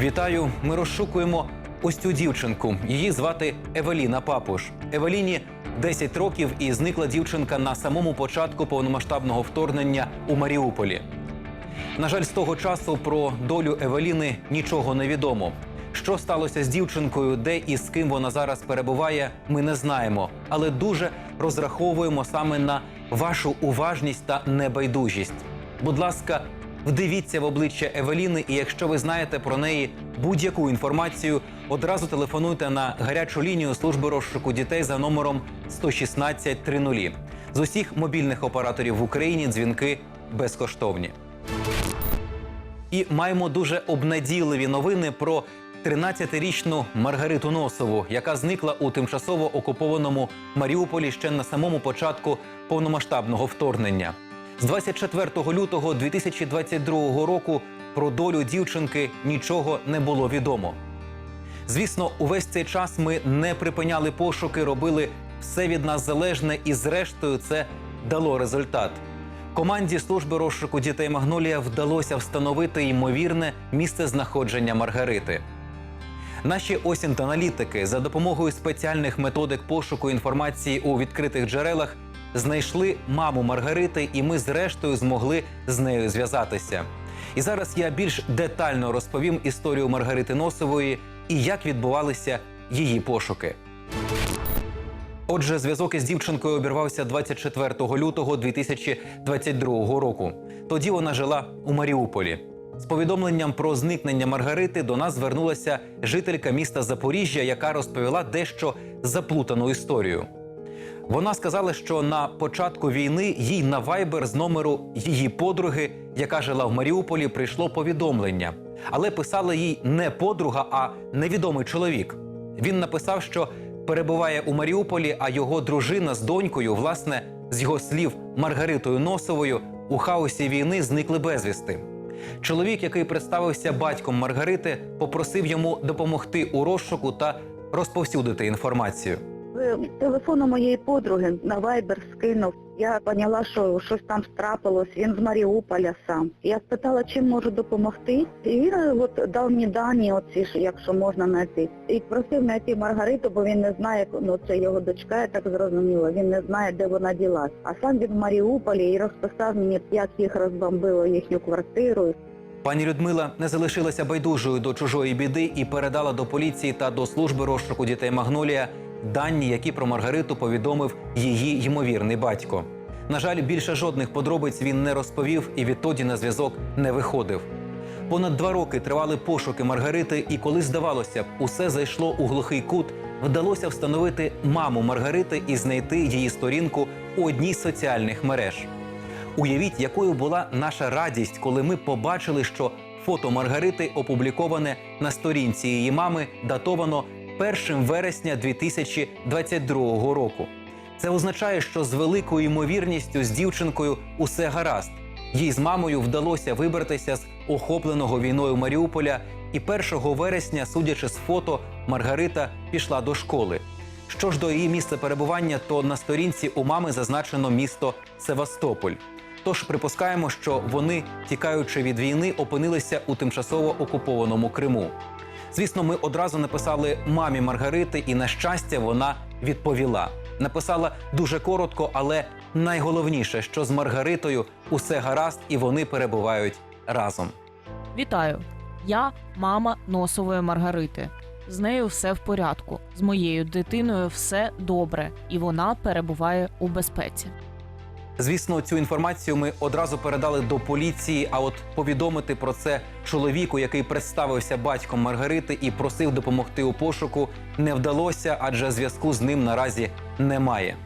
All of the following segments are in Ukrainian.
Вітаю! Ми розшукуємо ось цю дівчинку. Її звати Евеліна Папуш. Евеліні 10 років і зникла дівчинка на самому початку повномасштабного вторгнення у Маріуполі. На жаль, з того часу про долю Евеліни нічого не відомо. Що сталося з дівчинкою, де і з ким вона зараз перебуває, ми не знаємо, але дуже розраховуємо саме на вашу уважність та небайдужість. Будь ласка, вдивіться в обличчя Евеліни, і якщо ви знаєте про неї будь-яку інформацію, одразу телефонуйте на гарячу лінію служби розшуку дітей за номером 116 30. З усіх мобільних операторів в Україні дзвінки безкоштовні. І маємо дуже обнадійливі новини про 13-річну Маргариту Носову, яка зникла у тимчасово окупованому Маріуполі ще на самому початку повномасштабного вторгнення. З 24 лютого 2022 року про долю дівчинки нічого не було відомо. Звісно, увесь цей час ми не припиняли пошуки, робили все від нас залежне, і зрештою це дало результат. Команді служби розшуку дітей Магнолія вдалося встановити ймовірне місце знаходження Маргарити. Наші осінт-аналітики за допомогою спеціальних методик пошуку інформації у відкритих джерелах знайшли маму Маргарити, і ми зрештою змогли з нею зв'язатися. І зараз я більш детально розповім історію Маргарити Носової і як відбувалися її пошуки. Отже, зв'язок із дівчинкою обірвався 24 лютого 2022 року. Тоді вона жила у Маріуполі. З повідомленням про зникнення Маргарити до нас звернулася жителька міста Запоріжжя, яка розповіла дещо заплутану історію. Вона сказала, що на початку війни їй на вайбер з номеру її подруги, яка жила в Маріуполі, прийшло повідомлення. Але писала їй не подруга, а невідомий чоловік. Він написав, що перебуває у Маріуполі, а його дружина з донькою, власне, з його слів, Маргаритою Носовою, у хаосі війни зникли безвісти. Чоловік, який представився батьком Маргарити, попросив йому допомогти у розшуку та розповсюдити інформацію. З телефону моєї подруги на Вайбер скинув. Я поняла, що щось там трапилось. Він з Маріуполя сам. Я спитала, чим можу допомогти. І він е, от дав мені дані, оці якщо можна знайти. І просив знайти Маргариту, бо він не знає, ну це його дочка, я так зрозуміла. Він не знає, де вона ділась. А сам він в Маріуполі і розписав мені, як їх розбомбило їхню квартиру. Пані Людмила не залишилася байдужою до чужої біди і передала до поліції та до служби розшуку дітей Магнолія дані, які про Маргариту повідомив її ймовірний батько. На жаль, більше жодних подробиць він не розповів і відтоді на зв'язок не виходив. Понад два роки тривали пошуки Маргарити, і коли здавалося б, усе зайшло у глухий кут, вдалося встановити маму Маргарити і знайти її сторінку у одній з соціальних мереж. Уявіть, якою була наша радість, коли ми побачили, що фото Маргарити опубліковане на сторінці її мами, датовано 1 вересня 2022 року. Це означає, що з великою ймовірністю з дівчинкою усе гаразд. Їй з мамою вдалося вибратися з охопленого війною Маріуполя, і 1 вересня, судячи з фото, Маргарита пішла до школи. Що ж до її місця перебування, то на сторінці у мами зазначено місто Севастополь. Тож припускаємо, що вони, тікаючи від війни, опинилися у тимчасово окупованому Криму. Звісно, ми одразу написали мамі Маргарити, і на щастя, вона відповіла. Написала дуже коротко, але найголовніше, що з Маргаритою усе гаразд, і вони перебувають разом. Вітаю! Я мама носової Маргарити. З нею все в порядку. З моєю дитиною все добре, і вона перебуває у безпеці. Звісно, цю інформацію ми одразу передали до поліції. А от повідомити про це чоловіку, який представився батьком Маргарити і просив допомогти у пошуку, не вдалося, адже зв'язку з ним наразі немає.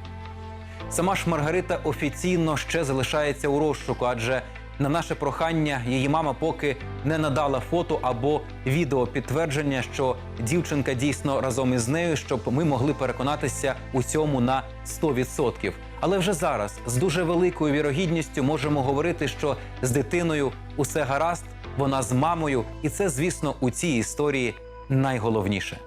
Сама ж Маргарита офіційно ще залишається у розшуку, адже на наше прохання її мама поки не надала фото або відео підтвердження, що дівчинка дійсно разом із нею, щоб ми могли переконатися у цьому на 100%. Але вже зараз з дуже великою вірогідністю можемо говорити, що з дитиною усе гаразд, вона з мамою, і це, звісно, у цій історії найголовніше.